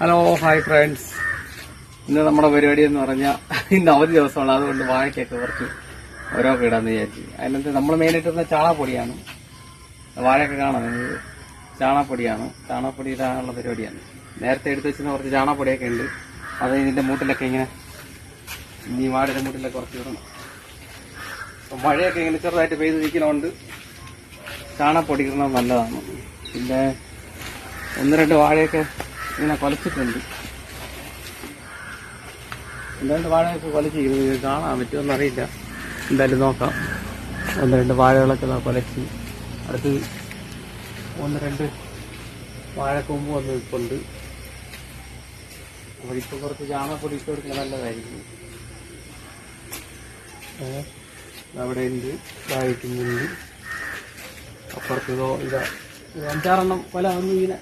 Hello hi friends ഇന്ന് നമ്മുടെ പരിപാടി എന്ന് പറഞ്ഞാൽ ഇന്ന് അവധി ദിവസമാണ്. അതുകൊണ്ട് വാഴയ്ക്കൊക്കെ കുറച്ച് ഓരോ ഇടാന്ന് വിചാരിച്ചു. അതിനകത്ത് നമ്മൾ മെയിനായിട്ട് ഇടുന്ന ചാണകപ്പൊടിയാണ്. വാഴയൊക്കെ കാണുന്നത് ചാണാപ്പൊടിയാണ് ചാണകപ്പൊടി ഇടാനുള്ള പരിപാടിയാണ്. നേരത്തെ എടുത്ത് വെച്ചിരുന്ന കുറച്ച് ചാണകപ്പൊടിയൊക്കെ ഉണ്ട്. അത് ഇതിന്റെ മൂട്ടിലൊക്കെ ഇങ്ങനെ ഇനി വാഴയുടെ മൂട്ടിലൊക്കെ കുറച്ച് ഇടണം. മഴയൊക്കെ ഇങ്ങനെ ചെറുതായിട്ട് പെയ്ത് നിൽക്കുന്നതുകൊണ്ട് ചാണകപ്പൊടി ഇടുന്നത് നല്ലതാണ്. പിന്നെ ഒന്ന് രണ്ട് വാഴയൊക്കെ ഇങ്ങനെ കൊലച്ചിട്ടുണ്ട്. ഒന്ന് രണ്ട് വാഴയൊക്കെ കൊലച്ചിരിക്കുന്നത് കാണാൻ പറ്റുമെന്ന് അറിയില്ല. എന്തായാലും നോക്കാം. ഒന്ന് രണ്ട് വാഴകളൊക്കെ കൊലച്ച്. അടുത്ത് ഒന്ന് രണ്ട് വാഴക്കൊമ്പ് വന്ന് നിൽപ്പുണ്ട്. അപ്പോൾ കുറച്ച് ചാണകപ്പൊടി ഇട്ട് കൊടുക്കുന്നത് നല്ലതായിരിക്കും. അവിടെ ഉണ്ട്. വായിക്കുന്നുണ്ട് അപ്പുറത്ത് ഇതാ ഇത്. അഞ്ചാറെണ്ണം കൊല ഒന്നും ഇങ്ങനെ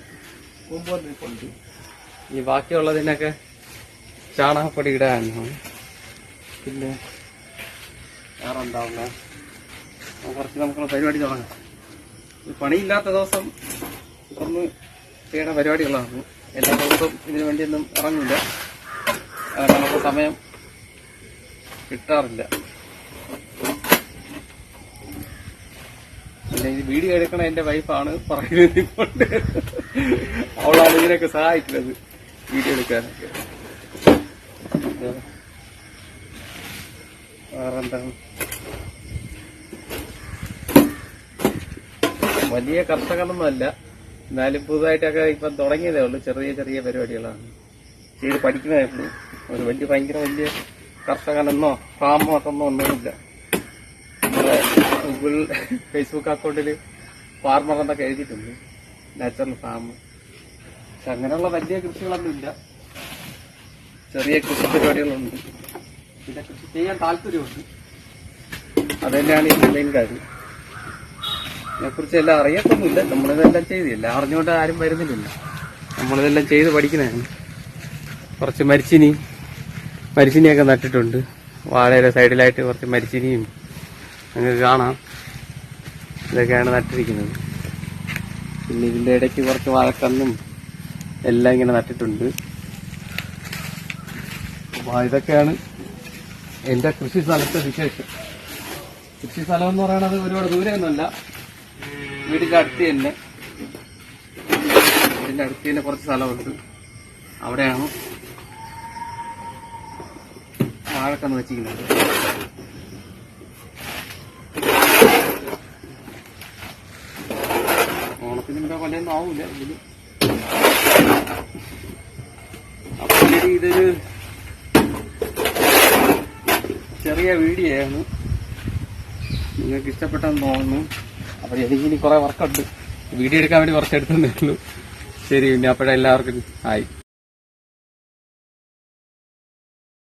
കൊമ്പ് വന്ന് നിൽപ്പുണ്ട്. ഈ ബാക്കിയുള്ളതിനൊക്കെ ചാണകപ്പൊടി ഇടാനോ പിന്നെ വേറെ ഉണ്ടാവില്ല കുറച്ച് നമുക്ക് പരിപാടി തുടങ്ങാം. പണിയില്ലാത്ത ദിവസം ഒന്ന് ചെയ്യണ പരിപാടികളാണ്. എല്ലാ ദിവസവും ഇതിനു വേണ്ടിയൊന്നും ഇറങ്ങില്ല നമുക്ക് സമയം കിട്ടാറില്ല. പിന്നെ ഈ വീഡിയോ എടുക്കണ എന്റെ വൈഫാണ് പറയുന്നത് അവളാണ് ഇതിനൊക്കെ സഹായിക്കുന്നത്. വീഡിയോ എടുക്കാനൊക്കെ വേറെന്താണ് വലിയ കർഷകനൊന്നുമല്ല. എന്നാലും പുതുതായിട്ടൊക്കെ ഇപ്പം തുടങ്ങിയതേ ഉള്ളൂ. ചെറിയ ചെറിയ പരിപാടികളാണ്. ചെയ്ത് പഠിക്കുന്നതേ ഉള്ളൂ. ഒരു വലിയ ഭയങ്കര വലിയ കർഷകനെന്നോ ഫാമോ അതൊന്നും ഒന്നുമില്ല നമ്മുടെ ഗൂഗിൾ ഫേസ്ബുക്ക് അക്കൗണ്ടിൽ ഫാർമർ എന്നൊക്കെ എഴുതിയിട്ടുണ്ട്. നാച്ചുറൽ ഫാം പക്ഷെ അങ്ങനെയുള്ള വലിയ കൃഷികളൊന്നും ഇല്ല. ചെറിയ കൃഷി പരിപാടികളുണ്ട്. പിന്നെ കൃഷി ചെയ്യാൻ താല്പര്യമുണ്ട്. അത് തന്നെയാണ് ഈ മെയിൻ കാര്യം. ഇതിനെക്കുറിച്ച് എല്ലാം അറിയത്തൊന്നുമില്ല. നമ്മളിതെല്ലാം ചെയ്തില്ല അറിഞ്ഞുകൊണ്ട് ആരും വരുന്നില്ല നമ്മളിതെല്ലാം ചെയ്ത് പഠിക്കുന്നതാണ്. കുറച്ച് മരിച്ചിനി മരിച്ചിനിയൊക്കെ നട്ടിട്ടുണ്ട്. വാഴയുടെ സൈഡിലായിട്ട് കുറച്ച് മരിച്ചിനിയും നിങ്ങൾക്ക് കാണാം. ഇതൊക്കെയാണ് നട്ടിരിക്കുന്നത്. പിന്നെ ഇതിന്റെ ഇടയ്ക്ക് കുറച്ച് വാഴക്കന്നും എല്ലാം ഇങ്ങനെ നട്ടിട്ടുണ്ട്. അപ്പൊ ഇതൊക്കെയാണ് എന്റെ കൃഷി സ്ഥലത്തെ വിശേഷം. കൃഷി സ്ഥലം എന്ന് പറയുന്നത് ഒരുപാട് ദൂരെയൊന്നുമല്ല. വീടിന്റെ അടുത്ത് തന്നെ. വീടിന്റെ അടുത്ത് തന്നെ കുറച്ച് സ്ഥലമുണ്ട്. അവിടെയാണ് വാഴക്കന്ന് വെച്ചിരിക്കുന്നത്. ഓണത്തിന് ഇവിടെ കൊല്ലൊന്നും ആവൂല ഇതിൽ. അപ്പൊ ഇതൊരു ചെറിയ വീഡിയോ ആണ് നിങ്ങൾക്ക് ഇഷ്ടപ്പെട്ടെന്ന് തോന്നുന്നു. അപ്പൊ എനിക്കിനി കുറെ വർക്കുണ്ട് വീഡിയോ എടുക്കാൻ വേണ്ടി കുറച്ച് എടുത്തു ഉള്ളൂ. ശരി പിന്നെ അപ്പോഴെല്ലാവർക്കും ആയി.